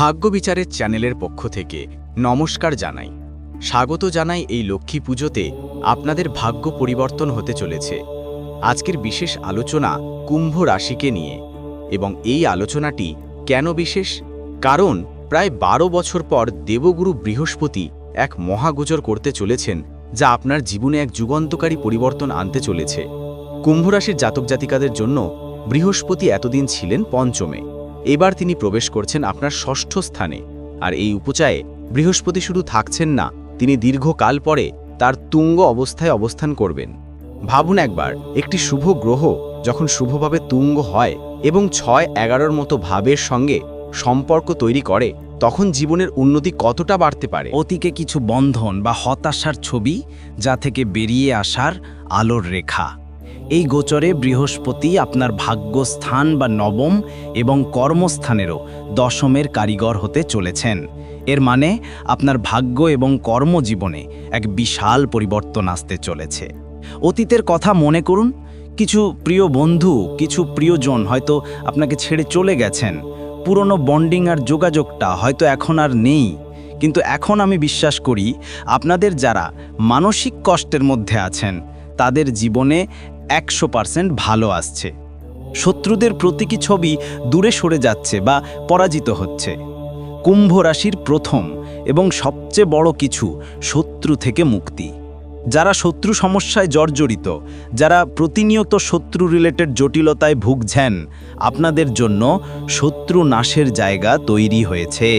ভাগ্য বিচারের চ্যানেলের পক্ষ থেকে নমস্কার জানাই। স্বাগত জানাই এই লক্ষ্মী পুজোতে আপনাদের ভাগ্য পরিবর্তন হতে চলেছে। আজকের বিশেষ আলোচনা কুম্ভ রাশিকে নিয়ে এবং এই আলোচনাটি কেন বিশেষ? কারণ প্রায় বারো বছর পর দেবগুরু বৃহস্পতি এক মহাগোচর করতে চলেছেন যা আপনার জীবনে এক যুগান্তকারী পরিবর্তন আনতে চলেছে। কুম্ভ রাশির জাতক জাতিকাদের জন্য বৃহস্পতি এতদিন ছিলেন পঞ্চমে। এবার তিনি প্রবেশ করছেন আপনার ষষ্ঠ স্থানে। আর এই উপচায়ে বৃহস্পতি শুধু থাকছেন না, তিনি দীর্ঘকাল পরে তার তুঙ্গ অবস্থায় অবস্থান করবেন। ভাবুন একবার, একটি শুভ গ্রহ যখন শুভভাবে তুঙ্গ হয় এবং ছয় এগারোর মতো ভাবের সঙ্গে সম্পর্ক তৈরি করে, তখন জীবনের উন্নতি কতটা বাড়তে পারে? অতীকে কিছু বন্ধন বা হতাশার ছবি যা থেকে বেরিয়ে আসার আলোর রেখা। এই গোচরে বৃহস্পতি আপনার ভাগ্যস্থান বা নবম এবং কর্মস্থানেরও দশমের কারিগর হতে চলেছেন। এর মানে আপনার ভাগ্য এবং কর্মজীবনে এক বিশাল পরিবর্তন আসতে চলেছে। অতীতের কথা মনে করুন, কিছু প্রিয় বন্ধু, কিছু প্রিয়জন হয়তো আপনাকে ছেড়ে চলে গেছেন। পুরনো বন্ডিং আর যোগাযোগটা হয়তো এখন আর নেই। কিন্তু এখন আমি বিশ্বাস করি, আপনাদের যারা মানসিক কষ্টের মধ্যে আছেন, তাদের জীবনে একশো পার্সেন্ট ভালো আসছে। শত্রুদের প্রতীকী ছবি দূরে সরে যাচ্ছে বা পরাজিত হচ্ছে। কুম্ভ রাশির প্রথম এবং সবচেয়ে বড় কিছু শত্রু থেকে মুক্তি। যারা শত্রু সমস্যায় জর্জরিত, যারা প্রতিনিয়ত শত্রু রিলেটেড জটিলতায় ভুগছেন, আপনাদের জন্য শত্রু নাশের জায়গা তৈরি হয়েছে।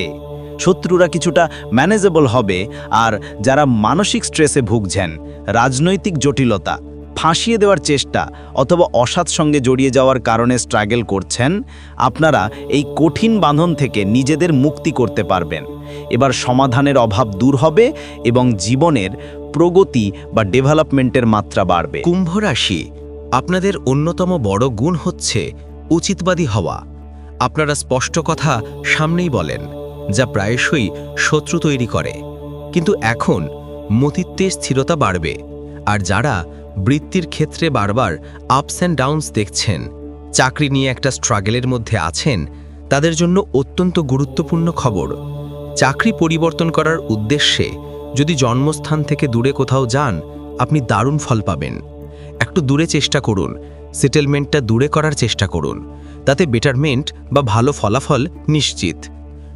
শত্রুরা কিছুটা ম্যানেজেবল হবে আর যারা মানসিক স্ট্রেসে ভুগছেন, রাজনৈতিক জটিলতা ফাঁসিয়ে দেওয়ার চেষ্টা অথবা অসৎ সঙ্গে জড়িয়ে যাওয়ার কারণে স্ট্রাগল করছেন, আপনারা এই কঠিন বাঁধন থেকে নিজেদের মুক্তি করতে পারবেন। এবার সমাধানের অভাব দূর হবে এবং জীবনের প্রগতি বা ডেভেলপমেন্টের মাত্রা বাড়বে। কুম্ভ রাশি, আপনাদের অন্যতম বড় গুণ হচ্ছে উচিতবাদী হওয়া। আপনারা স্পষ্ট কথা সামনেই বলেন, যা প্রায়শই শত্রু তৈরি করে। কিন্তু এখন মতিত্বে স্থিরতা বাড়বে, আর যারা বৃত্তির ক্ষেত্রে বারবার আপস অ্যান্ড ডাউনস দেখছেন। চাকরি নিয়ে একটা স্ট্রাগেলের মধ্যে আছেন, তাদের জন্য অত্যন্ত গুরুত্বপূর্ণ খবর। চাকরি পরিবর্তন করার উদ্দেশ্যে যদি জন্মস্থান থেকে দূরে কোথাও যান, আপনি দারুণ ফল পাবেন। একটু দূরে চেষ্টা করুন সেটেলমেন্টটা দূরে করার চেষ্টা করুন। তাতে বেটারমেন্ট বা ভালো ফলাফল নিশ্চিত।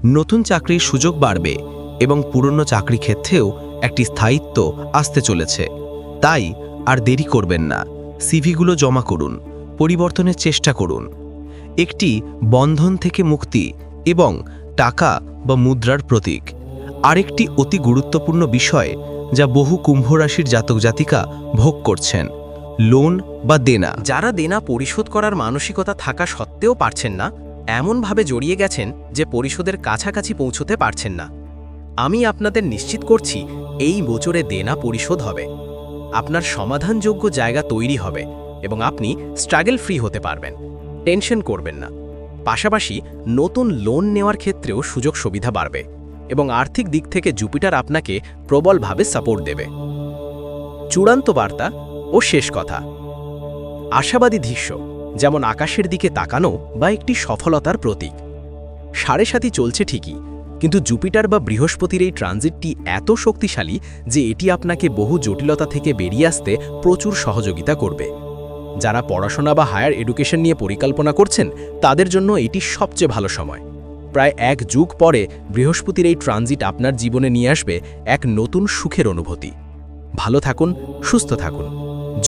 নতুন চাকরির সুযোগ বাড়বে এবং পুরনো চাকরি ক্ষেত্রেও একটি স্থায়িত্ব আসতে চলেছে। তাই আর দেরি করবেন না। সিভিগুলো জমা করুন, পরিবর্তনের চেষ্টা করুন। একটি বন্ধন থেকে মুক্তি এবং টাকা বা মুদ্রার প্রতীক। আরেকটি অতি গুরুত্বপূর্ণ বিষয় যা বহু কুম্ভ রাশির জাতক জাতিকা ভোগ করছেন, লোন বা দেনা। যারা দেনা পরিশোধ করার মানসিকতা থাকা সত্ত্বেও পারছেন না, এমনভাবে জড়িয়ে গেছেন যে পরিশোধের কাছাকাছি পৌঁছতে পারছেন না। আমি আপনাদের নিশ্চিত করছি, এই বছরে দেনা পরিশোধ হবে। আপনার সমাধানযোগ্য জায়গা তৈরি হবে এবং আপনি স্ট্রাগল ফ্রি হতে পারবেন। টেনশন করবেন না। পাশাপাশি নতুন লোন নেওয়ার ক্ষেত্রেও সুযোগ সুবিধা বাড়বে এবং আর্থিক দিক থেকে জুপিটার আপনাকে প্রবলভাবে সাপোর্ট দেবে। চূড়ান্ত বার্তা ও শেষ কথা। আশাবাদী দৃশ্য, যেমন আকাশের দিকে তাকানো বা একটি সফলতার প্রতীক। সাড়ে সাথী চলছে ঠিকই কিন্তু জুপিটার বা বৃহস্পতির এই ট্রানজিটটি এত শক্তিশালী যে এটি আপনাকে বহু জটিলতা থেকে বেরিয়ে আসতে প্রচুর সহযোগিতা করবে। যারা পড়াশোনা বা হায়ার এডুকেশন নিয়ে পরিকল্পনা করছেন, তাদের জন্য এটি সবচেয়ে ভালো সময়। প্রায় এক যুগ পরে বৃহস্পতির এই ট্রানজিট আপনার জীবনে নিয়ে আসবে এক নতুন সুখের অনুভূতি। ভালো থাকুন, সুস্থ থাকুন।